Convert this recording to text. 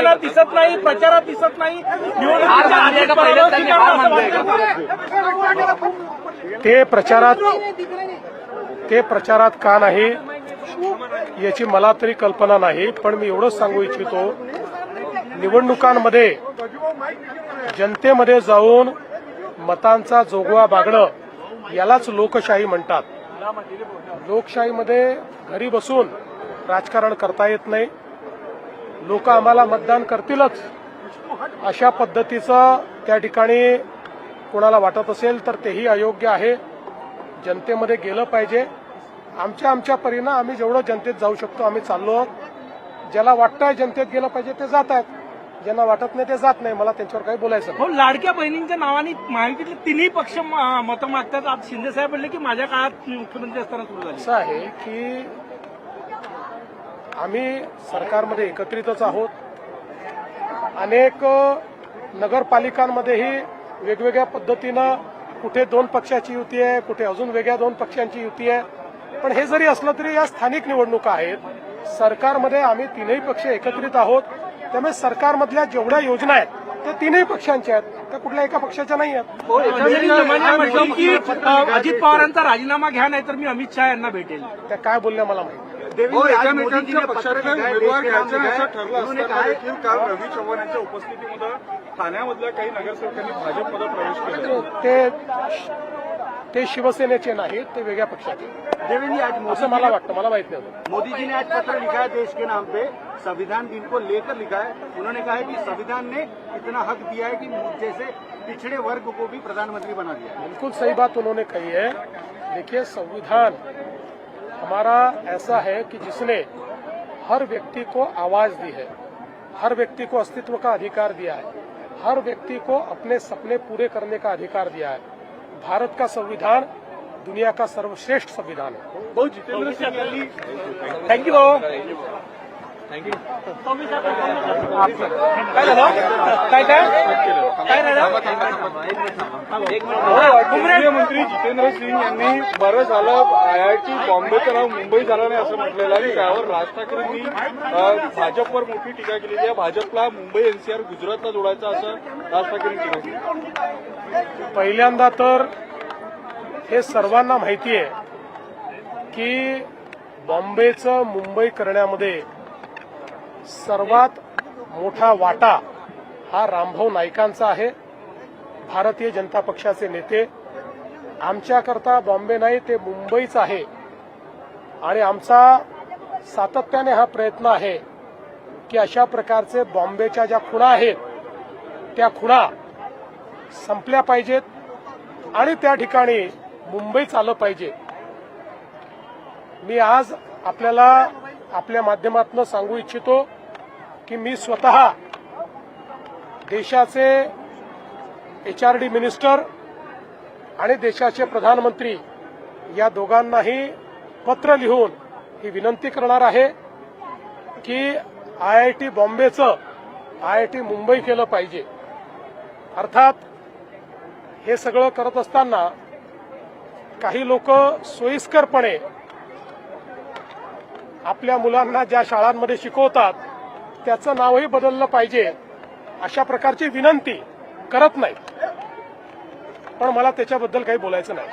मैदानात दिसत नाही प्रचारात दिसत नाही. वाटतं. ते प्रचारात ते प्रचारात का नाही याची मला तरी कल्पना नाही पण मी एवढंच सांगू इच्छितो. निवडणुकांमध्ये जनतेमध्ये जाऊन मतांचा जोगवा बागणं यालाच लोकशाही म्हणतात. लोकशाहीमध्ये घरी बसून राजकारण करता येत नाही. लोक आम्हाला मतदान करतीलच. अशा पद्धतीचं त्या ठिकाणी कोणाला वाटत असेल तर तेही अयोग्य आहे. जनतेमध्ये गेलं पाहिजे. आमच्या आमच्या परीनं आम्ही जेवढं जनतेत जाऊ शकतो आम्ही चाललो. आहोत ज्याला वाटतंय जनतेत गेलं पाहिजे ते जात आहेत. ज्यांना वाटत नाही ते जात नाही. मला त्यांच्यावर काही बोलायचं हो लाडक्या बहिणींच्या नावाने महायुतीतले तिन्ही पक्ष मतं मागतात. आज शिंदे साहेब म्हणले की माझ्या काळात मुख्यमंत्री असताना सुरू झाली. असं आहे की आम्ही सरकारमध्ये एकत्रितच आहोत. अनेक नगरपालिकांमध्येही वेगवेगळ्या पद्धतीनं कुठे दोन पक्षाची युती आहे कुठे अजून वेगळ्या दोन पक्षांची युती आहे. पण हे जरी असलं तरी या स्थानिक निवडणुका आहेत. सरकारमध्ये आम्ही तीनही पक्ष एकत्रित आहोत. त्यामुळे सरकारमधल्या जेवढ्या योजना आहेत त्या तीनही पक्षांच्या आहेत. त्या कुठल्या एका पक्षाच्या नाही आहेत. अ, अजित पवारांचा राजीनामा घ्या नाही तर मी अमित शहा यांना भेटेल. त्या काय बोलल्या मला माहिती? हो, एकामेकांच्या पक्षाकडे उमेदवार घ्यायचे नाही असं ठरलं असताना देखील काल रवी चव्हाण यांच्या उपस्थितीमध्ये ठाण्यामधल्या काही नगरसेवकांनी भाजपमध्ये प्रवेश केला. ते ते शिवसेनेचे नाहीत ते वेगळ्या पक्षाचे. देवेंद्र आज असं मोदी मला वाटतं मला माहीत नाही. मोदी जी ने आज पत्र लिखा है देश के नाम पे. संविधान दिन को लेकर लिखा है. उन्होंने कहा है कि संविधान ने इतना हक दिया है कि जैसे पिछड़े वर्ग को भी प्रधानमंत्री बना दिया है। बिल्कुल सही बात उन्होंने कही है। देखिए संविधान हमारा ऐसा है कि जिसने हर व्यक्ति को आवाज़ दी है हर व्यक्ति को अस्तित्व का अधिकार दिया है हर व्यक्ति को अपने सपने पूरे करने का अधिकार दिया है। भारत का संविधान दुनिया का सर्वश्रेष्ठ संविधान है। बहुत जितेंद्र सिंग यांनी थँक्यू भाऊ काय झालं काय काय काय झालं केंद्रीय मंत्री जितेंद्र सिंग यांनी बरं झालं. आयआयटी बॉम्बेचं नाव मुंबई झालं नाही असं म्हटलेलं आहे. त्यावर राज ठाकरेंनी भाजपवर मोठी टीका केलेली आहे. भाजपला मुंबई एनसीआर गुजरातला जोडायचं असं राज ठाकरेंनी टीका केली. पहिल्यांदा तर हे सर्वांना माहिती आहे की बॉम्बेचं मुंबई करण्यामध्ये सर्वात मोठा वाटा हा रामभाऊ नाईकांचा आहे. भारतीय जनता पक्षाचे नेते आमच्याकरता बॉम्बे नाही ते मुंबईच आहे. आणि आमचा सातत्याने हा प्रयत्न आहे की अशा प्रकारचे बॉम्बेच्या ज्या खुणा आहेत त्या खुणा संपल्या पाहिजेत आणि त्या ठिकाणी मुंबईच आलं पाहिजे. मी आज आपल्याला आपल्या माध्यमातून सांगू इच्छितो की मी स्वतः देशाचे एच आर डी मिनिस्टर आणि देशाचे प्रधानमंत्री या दोघांनाही पत्र लिहून ही विनंती करणार आहे की आय आय टी बॉम्बेचं आय आय टी मुंबई केलं पाहिजे. अर्थात हे सगळं करत असताना काही लोक सोयीस्करपणे आपल्या मुलांना ज्या शाळांमध्ये शिकवतात त्याचं नावही बदललं पाहिजे अशा प्रकारची विनंती करत नाही. पण मला त्याच्याबद्दल काही बोलायचं नाही.